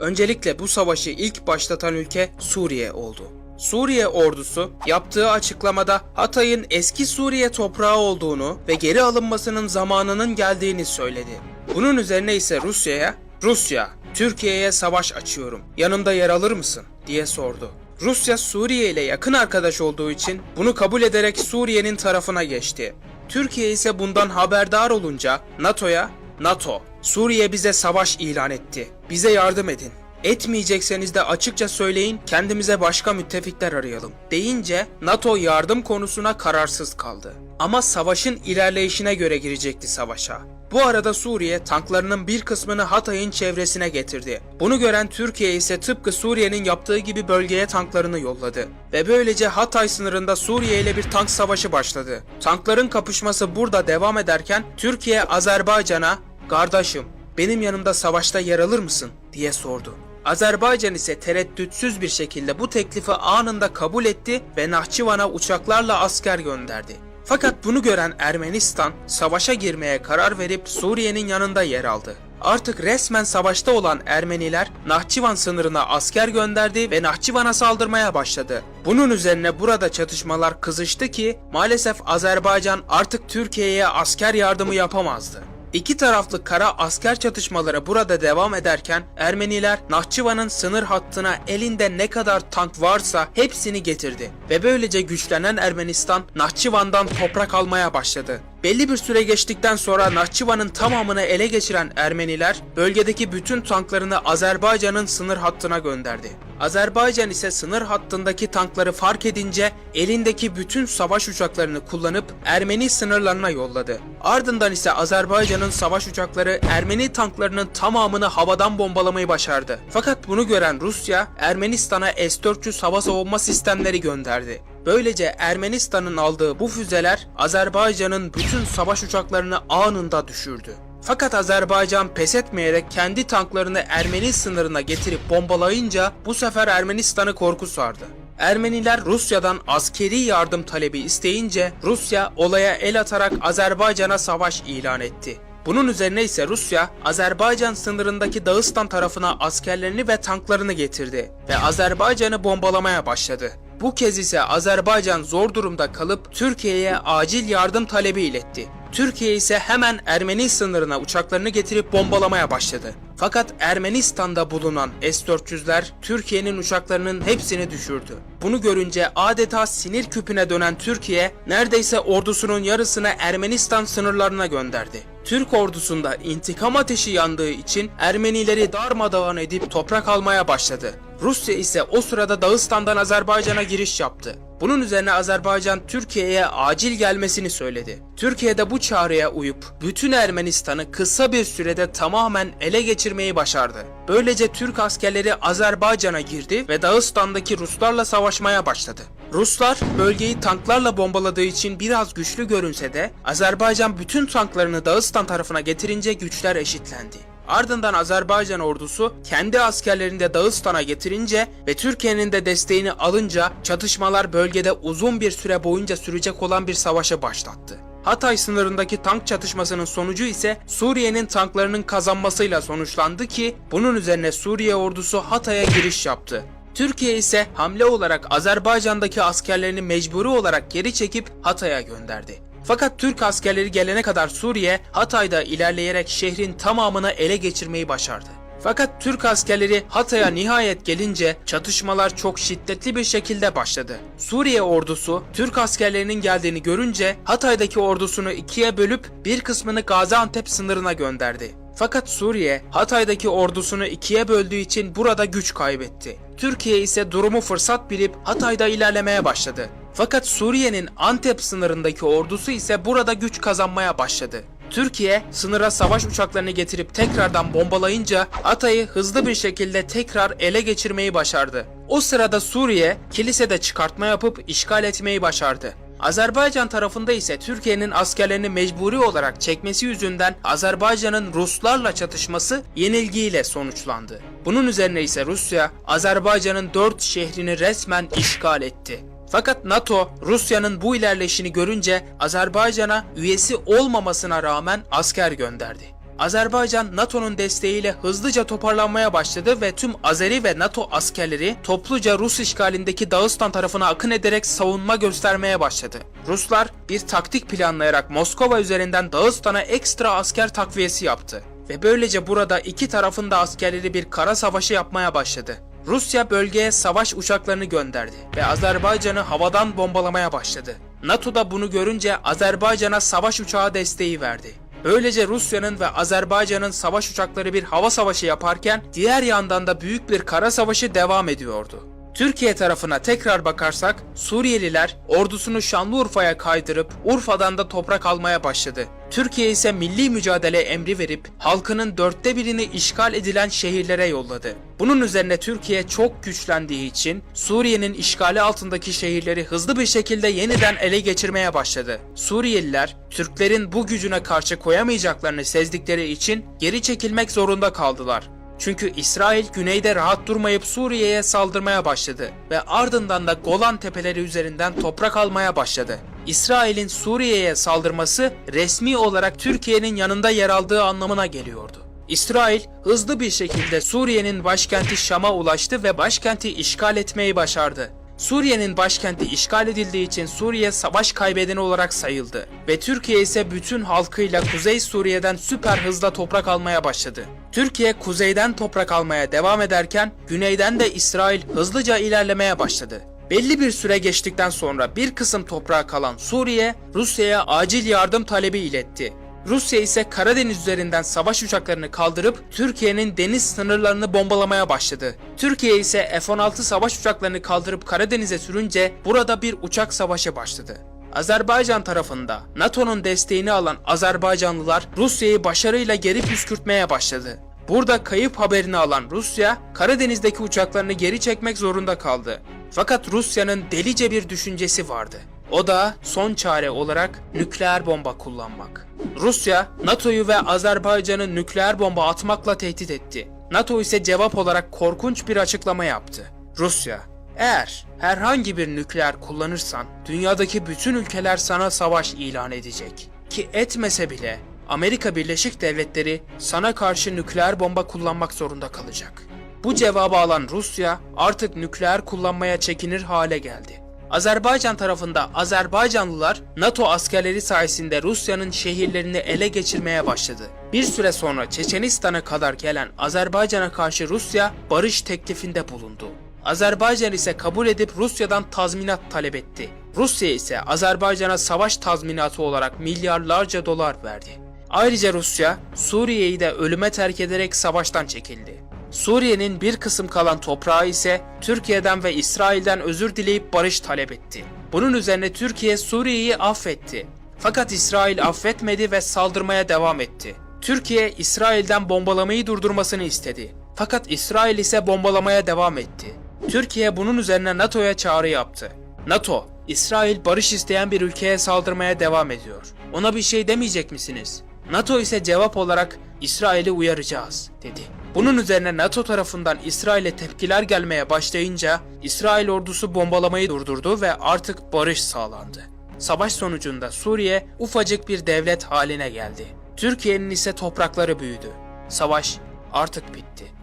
Öncelikle bu savaşı ilk başlatan ülke Suriye oldu. Suriye ordusu yaptığı açıklamada Hatay'ın eski Suriye toprağı olduğunu ve geri alınmasının zamanının geldiğini söyledi. Bunun üzerine ise Rusya'ya Rusya, Türkiye'ye savaş açıyorum. Yanımda yer alır mısın? diye sordu. Rusya Suriye ile yakın arkadaş olduğu için bunu kabul ederek Suriye'nin tarafına geçti. Türkiye ise bundan haberdar olunca NATO'ya NATO, Suriye bize savaş ilan etti. Bize yardım edin. Etmeyecekseniz de açıkça söyleyin, kendimize başka müttefikler arayalım. Deyince NATO yardım konusuna kararsız kaldı. Ama savaşın ilerleyişine göre girecekti savaşa. Bu arada Suriye tanklarının bir kısmını Hatay'ın çevresine getirdi. Bunu gören Türkiye ise tıpkı Suriye'nin yaptığı gibi bölgeye tanklarını yolladı. Ve böylece Hatay sınırında Suriye ile bir tank savaşı başladı. Tankların kapışması burada devam ederken Türkiye Azerbaycan'a "Kardeşim, benim yanımda savaşta yer alır mısın?" diye sordu. Azerbaycan ise tereddütsüz bir şekilde bu teklifi anında kabul etti ve Nahçıvan'a uçaklarla asker gönderdi. Fakat bunu gören Ermenistan savaşa girmeye karar verip Suriye'nin yanında yer aldı. Artık resmen savaşta olan Ermeniler Nahçıvan sınırına asker gönderdi ve Nahçıvan'a saldırmaya başladı. Bunun üzerine burada çatışmalar kızıştı ki maalesef Azerbaycan artık Türkiye'ye asker yardımı yapamazdı. İki taraflı kara asker çatışmaları burada devam ederken Ermeniler Nahçıvan'ın sınır hattına elinde ne kadar tank varsa hepsini getirdi ve böylece güçlenen Ermenistan Nahçıvan'dan toprak almaya başladı. Belli bir süre geçtikten sonra Nahçıvan'ın tamamını ele geçiren Ermeniler bölgedeki bütün tanklarını Azerbaycan'ın sınır hattına gönderdi. Azerbaycan ise sınır hattındaki tankları fark edince elindeki bütün savaş uçaklarını kullanıp Ermeni sınırlarına yolladı. Ardından ise Azerbaycan'ın savaş uçakları Ermeni tanklarının tamamını havadan bombalamayı başardı. Fakat bunu gören Rusya Ermenistan'a S-400 hava savunma sistemleri gönderdi. Böylece Ermenistan'ın aldığı bu füzeler Azerbaycan'ın bütün savaş uçaklarını anında düşürdü. Fakat Azerbaycan pes etmeyerek kendi tanklarını Ermeni sınırına getirip bombalayınca bu sefer Ermenistan'ı korku sardı. Ermeniler Rusya'dan askeri yardım talebi isteyince Rusya olaya el atarak Azerbaycan'a savaş ilan etti. Bunun üzerine ise Rusya, Azerbaycan sınırındaki Dağıstan tarafına askerlerini ve tanklarını getirdi ve Azerbaycan'ı bombalamaya başladı. Bu kez ise Azerbaycan zor durumda kalıp Türkiye'ye acil yardım talebi iletti. Türkiye ise hemen Ermeni sınırına uçaklarını getirip bombalamaya başladı. Fakat Ermenistan'da bulunan S-400'ler Türkiye'nin uçaklarının hepsini düşürdü. Bunu görünce adeta sinir küpüne dönen Türkiye neredeyse ordusunun yarısını Ermenistan sınırlarına gönderdi. Türk ordusunda intikam ateşi yandığı için Ermenileri darmadağın edip toprak almaya başladı. Rusya ise o sırada Dağıstan'dan Azerbaycan'a giriş yaptı. Bunun üzerine Azerbaycan Türkiye'ye acil gelmesini söyledi. Türkiye de bu çağrıya uyup bütün Ermenistan'ı kısa bir sürede tamamen ele geçirmeyi başardı. Böylece Türk askerleri Azerbaycan'a girdi ve Dağıstan'daki Ruslarla savaşmaya başladı. Ruslar bölgeyi tanklarla bombaladığı için biraz güçlü görünse de Azerbaycan bütün tanklarını Dağıstan tarafına getirince güçler eşitlendi. Ardından Azerbaycan ordusu kendi askerlerini de Dağıstan'a getirince ve Türkiye'nin de desteğini alınca çatışmalar bölgede uzun bir süre boyunca sürecek olan bir savaşa başlattı. Hatay sınırındaki tank çatışmasının sonucu ise Suriye'nin tanklarının kazanmasıyla sonuçlandı ki bunun üzerine Suriye ordusu Hatay'a giriş yaptı. Türkiye ise hamle olarak Azerbaycan'daki askerlerini mecburi olarak geri çekip Hatay'a gönderdi. Fakat Türk askerleri gelene kadar Suriye, Hatay'da ilerleyerek şehrin tamamını ele geçirmeyi başardı. Fakat Türk askerleri Hatay'a nihayet gelince çatışmalar çok şiddetli bir şekilde başladı. Suriye ordusu Türk askerlerinin geldiğini görünce Hatay'daki ordusunu ikiye bölüp bir kısmını Gaziantep sınırına gönderdi. Fakat Suriye Hatay'daki ordusunu ikiye böldüğü için burada güç kaybetti. Türkiye ise durumu fırsat bilip Hatay'da ilerlemeye başladı. Fakat Suriye'nin Antep sınırındaki ordusu ise burada güç kazanmaya başladı. Türkiye sınıra savaş uçaklarını getirip tekrardan bombalayınca Hatay'ı hızlı bir şekilde tekrar ele geçirmeyi başardı. O sırada Suriye kilisede çıkartma yapıp işgal etmeyi başardı. Azerbaycan tarafında ise Türkiye'nin askerlerini mecburi olarak çekmesi yüzünden Azerbaycan'ın Ruslarla çatışması yenilgiyle sonuçlandı. Bunun üzerine ise Rusya Azerbaycan'ın 4 şehrini resmen işgal etti. Fakat NATO Rusya'nın bu ilerleyişini görünce Azerbaycan'a üyesi olmamasına rağmen asker gönderdi. Azerbaycan NATO'nun desteğiyle hızlıca toparlanmaya başladı ve tüm Azeri ve NATO askerleri topluca Rus işgalindeki Dağıstan tarafına akın ederek savunma göstermeye başladı. Ruslar bir taktik planlayarak Moskova üzerinden Dağıstan'a ekstra asker takviyesi yaptı ve böylece burada iki tarafın da askerleri bir kara savaşı yapmaya başladı. Rusya bölgeye savaş uçaklarını gönderdi ve Azerbaycan'ı havadan bombalamaya başladı. NATO da bunu görünce Azerbaycan'a savaş uçağı desteği verdi. Böylece Rusya'nın ve Azerbaycan'ın savaş uçakları bir hava savaşı yaparken diğer yandan da büyük bir kara savaşı devam ediyordu. Türkiye tarafına tekrar bakarsak Suriyeliler ordusunu Şanlıurfa'ya kaydırıp Urfa'dan da toprak almaya başladı. Türkiye ise milli mücadele emri verip halkının dörtte birini işgal edilen şehirlere yolladı. Bunun üzerine Türkiye çok güçlendiği için Suriye'nin işgali altındaki şehirleri hızlı bir şekilde yeniden ele geçirmeye başladı. Suriyeliler Türklerin bu gücüne karşı koyamayacaklarını sezdikleri için geri çekilmek zorunda kaldılar. Çünkü İsrail güneyde rahat durmayıp Suriye'ye saldırmaya başladı ve ardından da Golan tepeleri üzerinden toprak almaya başladı. İsrail'in Suriye'ye saldırması resmi olarak Türkiye'nin yanında yer aldığı anlamına geliyordu. İsrail hızlı bir şekilde Suriye'nin başkenti Şam'a ulaştı ve başkenti işgal etmeyi başardı. Suriye'nin başkenti işgal edildiği için Suriye savaş kaybedeni olarak sayıldı ve Türkiye ise bütün halkıyla Kuzey Suriye'den süper hızla toprak almaya başladı. Türkiye kuzeyden toprak almaya devam ederken güneyden de İsrail hızlıca ilerlemeye başladı. Belli bir süre geçtikten sonra bir kısım toprağa kalan Suriye, Rusya'ya acil yardım talebi iletti. Rusya ise Karadeniz üzerinden savaş uçaklarını kaldırıp Türkiye'nin deniz sınırlarını bombalamaya başladı. Türkiye ise F-16 savaş uçaklarını kaldırıp Karadeniz'e sürünce burada bir uçak savaşı başladı. Azerbaycan tarafında NATO'nun desteğini alan Azerbaycanlılar Rusya'yı başarıyla geri püskürtmeye başladı. Burada kayıp haberini alan Rusya, Karadeniz'deki uçaklarını geri çekmek zorunda kaldı. Fakat Rusya'nın delice bir düşüncesi vardı. O da son çare olarak nükleer bomba kullanmak. Rusya, NATO'yu ve Azerbaycan'ı nükleer bomba atmakla tehdit etti. NATO ise cevap olarak korkunç bir açıklama yaptı. Rusya, eğer herhangi bir nükleer kullanırsan dünyadaki bütün ülkeler sana savaş ilan edecek. Ki etmese bile Amerika Birleşik Devletleri sana karşı nükleer bomba kullanmak zorunda kalacak. Bu cevabı alan Rusya artık nükleer kullanmaya çekinir hale geldi. Azerbaycan tarafında Azerbaycanlılar NATO askerleri sayesinde Rusya'nın şehirlerini ele geçirmeye başladı. Bir süre sonra Çeçenistan'a kadar gelen Azerbaycan'a karşı Rusya barış teklifinde bulundu. Azerbaycan ise kabul edip Rusya'dan tazminat talep etti. Rusya ise Azerbaycan'a savaş tazminatı olarak milyarlarca dolar verdi. Ayrıca Rusya, Suriye'yi de ölüme terk ederek savaştan çekildi. Suriye'nin bir kısım kalan toprağı ise Türkiye'den ve İsrail'den özür dileyip barış talep etti. Bunun üzerine Türkiye Suriye'yi affetti. Fakat İsrail affetmedi ve saldırmaya devam etti. Türkiye İsrail'den bombalamayı durdurmasını istedi. Fakat İsrail ise bombalamaya devam etti. Türkiye bunun üzerine NATO'ya çağrı yaptı. NATO, İsrail barış isteyen bir ülkeye saldırmaya devam ediyor. Ona bir şey demeyecek misiniz? NATO ise cevap olarak İsrail'i uyaracağız dedi. Bunun üzerine NATO tarafından İsrail'e tepkiler gelmeye başlayınca İsrail ordusu bombalamayı durdurdu ve artık barış sağlandı. Savaş sonucunda Suriye ufacık bir devlet haline geldi. Türkiye'nin ise toprakları büyüdü. Savaş artık bitti.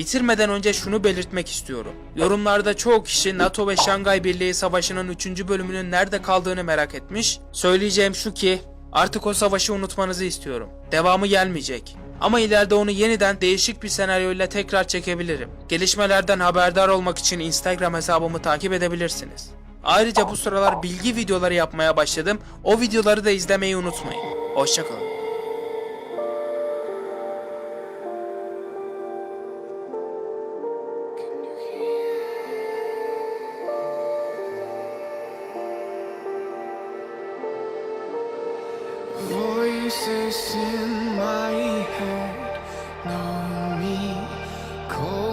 Bitirmeden önce şunu belirtmek istiyorum. Yorumlarda çoğu kişi NATO ve Şangay Birliği Savaşı'nın 3. bölümünün nerede kaldığını merak etmiş. Söyleyeceğim şu ki artık o savaşı unutmanızı istiyorum. Devamı gelmeyecek. Ama ileride onu yeniden değişik bir senaryoyla tekrar çekebilirim. Gelişmelerden haberdar olmak için Instagram hesabımı takip edebilirsiniz. Ayrıca bu sıralar bilgi videoları yapmaya başladım. O videoları da izlemeyi unutmayın. Hoşçakalın. voices in my head know me cold.